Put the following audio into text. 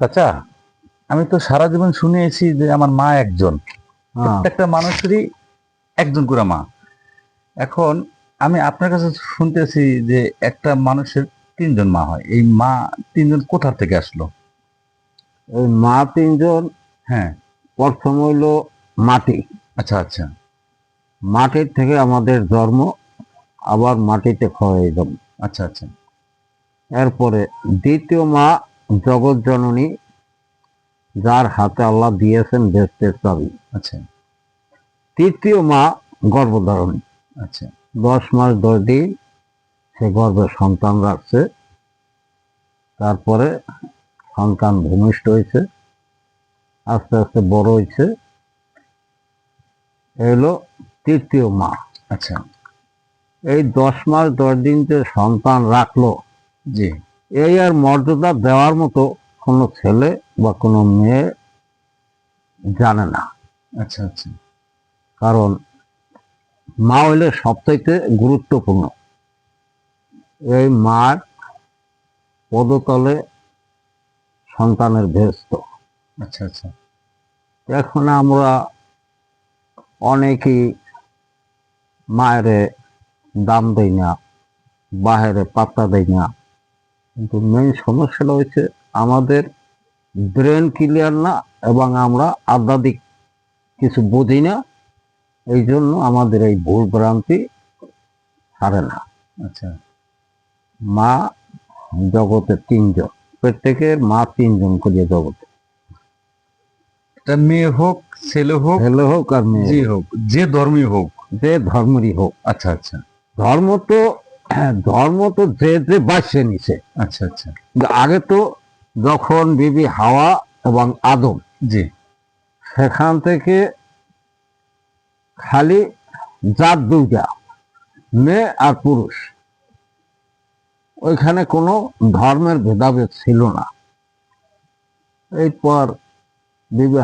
চাচা আমি তো সারা জীবন শুনেছি যে আমার মা একজন। হ্যাঁ, প্রত্যেকটা মানুষেরই একজন করে মা। এখন আমি আপনার কাছে শুনতেছি যে একটা মানুষের তিনজন মা হয়। এই মা তিনজন কোথা থেকে আসলো? এই মা তিনজন হ্যাঁ। প্রথম হইল মাটি। আচ্ছা আচ্ছা। মাটির থেকে আমাদের জন্ম আবার মাটিতে ক্ষয় জন্ম আচ্ছা আচ্ছা। এরপরে দ্বিতীয় মা জগৎ জননী যার হাতে আল্লাহ দিয়েছেন বেস্তের চাবি। আচ্ছা। তৃতীয় মা গর্ভধারণী। আচ্ছা। দশ মাস দশ দিন সে গর্ভে সন্তান রাখছে। তারপরে সন্তান ভূমিষ্ঠ হয়েছে। আস্তে আস্তে বড় হয়েছে। এলো তৃতীয় মা। আচ্ছা। এই দশ মাস দশ দিন যে সন্তান রাখল জি। এই আর মর্যাদা দেওয়ার মতো কোনো ছেলে বা কোনো মেয়ে জানে না। আচ্ছা আচ্ছা। কারণ মা হইলে সবথেকে গুরুত্বপূর্ণ। এই মার পদতলে সন্তানের ভেস্ত আচ্ছা আচ্ছা। এখন আমরা অনেকেই মায়েরে দাম দেই না বাহিরে পাত্তা দেই না। কিন্তু মেইন সমস্যাটা হচ্ছে আমাদের ব্রেন ক্লিয়ার না এবং আমরা আধ্যাত্মিক কিছু বুঝি না এই জন্য আমাদের এই ভুল ভ্রান্তি ছাড়ে না। আচ্ছা। মা জগতে তিনজন প্রত্যেকের মা তিনজন করিয়া জগতে। মেয়ে হোক ছেলে হোক ছেলে হোক আর মেয়ে হোক, যে ধর্মী হোক। যে ধর্মেরই হোক। আচ্ছা আচ্ছা। ধর্ম তো ধর্ম তো যে যে বাঁচিয়ে নিছে আচ্ছা আচ্ছা। আগে তো যখন বিবি হাওয়া এবং আদম জি। সেখান থেকে খালি জাত দুইটা মেয়ে আর পুরুষ। ওইখানে কোনো ধর্মের ভেদাভেদ ছিল না। এরপর বিবি